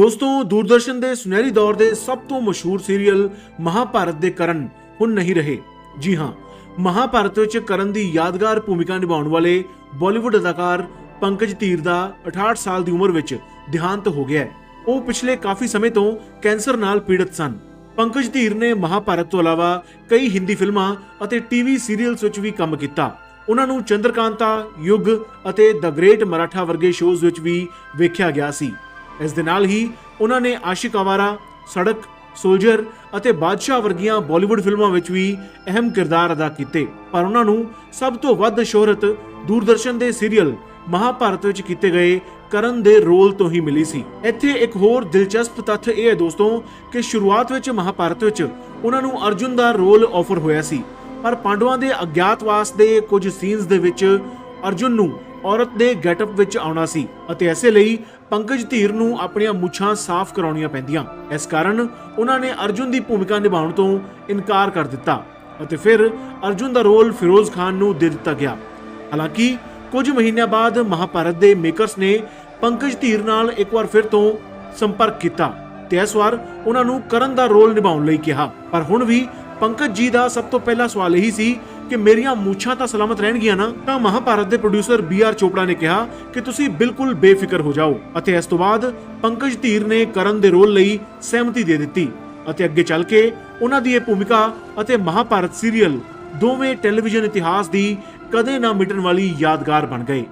ਦੋਸਤੋ ਦੂਰਦਰਸ਼ਨ ਦੇ ਸੁਨਹਿਰੀ ਦੌਰ ਦੇ ਸਭ ਤੋਂ ਮਸ਼ਹੂਰ ਸੀਰੀਅਲ ਮਹਾਭਾਰਤ ਦੇ ਕਰਨ ਹੁਣ ਨਹੀਂ ਰਹੇ। ਜੀ ਹਾਂ, ਮਹਾਭਾਰਤ ਵਿੱਚ ਕਰਨ ਦੀ ਯਾਦਗਾਰ ਭੂਮਿਕਾ ਨਿਭਾਉਣ ਵਾਲੇ ਬਾਲੀਵੁੱਡ ਅਦਾਕਾਰ ਪੰਕਜ ਧੀਰ ਦਾ 68 ਸਾਲ ਦੀ ਉਮਰ ਵਿੱਚ ਦੇਹਾਂਤ ਹੋ ਗਿਆ ਉਹ ਪਿਛਲੇ ਕਾਫੀ ਸਮੇਂ ਤੋਂ ਕੈਂਸਰ ਨਾਲ ਪੀੜਤ ਸਨ। ਪੰਕਜ ਧੀਰ ਨੇ ਮਹਾਭਾਰਤ ਤੋਂ ਇਲਾਵਾ ਕਈ ਹਿੰਦੀ ਫਿਲਮਾਂ ਅਤੇ ਟੀਵੀ ਸੀਰੀਅਲਸ ਵਿੱਚ ਵੀ ਕੰਮ ਕੀਤਾ। ਉਹਨਾਂ ਨੂੰ ਚੰਦਰਕਾਂਤਾ, ਯੁੱਗ ਅਤੇ ਦ ਗ੍ਰੇਟ ਮਰਾਠਾ ਵਰਗੇ ਸ਼ੋਜ਼ ਵਿੱਚ ਵੀ ਵੇਖਿਆ ਗਿਆ ਸੀ। ਇਸ ਦੇ ਨਾਲ ਹੀ ਉਹਨਾਂ ਨੇ ਆਸ਼ਿਕ ਆਵਾਰਾ, ਸੜਕ, ਸੋਲਜਰ ਅਤੇ ਬਾਦਸ਼ਾਹ ਵਰਗੀਆਂ ਬਾਲੀਵੁੱਡ ਫਿਲਮਾਂ ਵਿੱਚ ਵੀ ਅਹਿਮ ਕਿਰਦਾਰ ਅਦਾ ਕੀਤੇ। ਪਰ ਉਹਨਾਂ ਨੂੰ ਸਭ ਤੋਂ ਵੱਧ ਸ਼ੋਹਰਤ ਦੂਰਦਰਸ਼ਨ ਦੇ ਸੀਰੀਅਲ ਮਹਾਭਾਰਤ ਵਿੱਚ ਕੀਤੇ ਗਏ ਕਰਨ ਦੇ ਰੋਲ ਤੋਂ ਹੀ ਮਿਲੀ ਸੀ। ਇੱਥੇ ਇੱਕ ਹੋਰ ਦਿਲਚਸਪ ਤੱਥ ਇਹ ਹੈ ਦੋਸਤੋ ਕਿ ਸ਼ੁਰੂਆਤ ਵਿੱਚ ਮਹਾਭਾਰਤ ਵਿੱਚ ਉਹਨਾਂ ਨੂੰ ਅਰਜੁਨ ਦਾ ਰੋਲ ਆਫਰ ਹੋਇਆ ਸੀ। ਪਰ ਪਾਂਡਵਾਂ ਦੇ ਅਗਿਆਤਵਾਸ ਦੇ ਕੁਝ ਸੀਨਸ ਦੇ ਵਿੱਚ ਅਰਜੁਨ ਨੂੰ ਔਰਤ ਦੇ ਗੈਟਅਪ ਵਿੱਚ ਆਉਣਾ ਸੀ ਅਤੇ ਐਸੇ ਲਈ ਪੰਕਜ ਧੀਰ ਨੂੰ ਆਪਣੀਆਂ ਮੁੱਛਾਂ ਸਾਫ਼ ਕਰਾਉਣੀਆਂ ਪੈਂਦੀਆਂ। ਇਸ ਕਾਰਨ ਉਹਨਾਂ ਨੇ ਅਰਜੁਨ ਦੀ ਭੂਮਿਕਾ ਨਿਭਾਉਣ ਤੋਂ ਇਨਕਾਰ ਕਰ ਦਿੱਤਾ ਅਤੇ ਫਿਰ ਅਰਜੁਨ ਦਾ ਰੋਲ ਫਿਰੋਜ਼ ਖਾਨ ਨੂੰ ਦੇ ਦਿੱਤਾ ਗਿਆ। ਹਾਲਾਂਕਿ ਕੁਝ ਮਹੀਨਿਆਂ ਬਾਅਦ ਮਹਾਭਾਰਤ ਦੇ ਮੇਕਰਸ ਨੇ ਪੰਕਜ ਧੀਰ ਨਾਲ ਇੱਕ ਵਾਰ ਫਿਰ ਤੋਂ ਸੰਪਰਕ ਕੀਤਾ ਤੇ ਇਸ ਵਾਰ ਉਹਨਾਂ ਨੂੰ ਕਰਨ ਦਾ ਰੋਲ ਨਿਭਾਉਣ ਲਈ ਕਿਹਾ। ਪਰ ਹੁਣ ਵੀ ਪੰਕਜ ਜੀ ਦਾ ਸਭ ਤੋਂ ਪਹਿਲਾ ਸਵਾਲ ਇਹੀ ਸੀ ਕਿ ਮੇਰੀਆਂ ਮੂਛਾਂ ਤਾਂ ਸਲਾਮਤ ਰਹਿਣਗੀਆਂ ਨਾ, ਤਾਂ ਮਹਾਭਾਰਤ ਦੇ ਪ੍ਰੋਡਿਊਸਰ ਬੀ ਆਰ ਚੋਪੜਾ ਨੇ ਕਿਹਾ ਕਿ ਤੁਸੀਂ ਬਿਲਕੁਲ ਬੇਫਿਕਰ ਹੋ ਜਾਓ ਅਤੇ ਇਸ ਤੋਂ ਬਾਅਦ ਪੰਕਜ ਧੀਰ ਨੇ ਕਰਨ ਦੇ ਰੋਲ ਲਈ ਸਹਿਮਤੀ ਦੇ ਦਿੱਤੀ ਅਤੇ ਅੱਗੇ ਚੱਲ ਕੇ ਉਹਨਾਂ ਦੀ ਇਹ ਭੂਮਿਕਾ ਅਤੇ ਮਹਾਭਾਰਤ ਸੀਰੀਅਲ ਦੋਵੇਂ ਟੈਲੀਵਿਜ਼ਨ ਇਤਿਹਾਸ ਦੀ ਕਦੇ ਨਾ ਮਿਟਣ ਵਾਲੀ ਯਾਦਗਾਰ ਬਣ ਗਏ।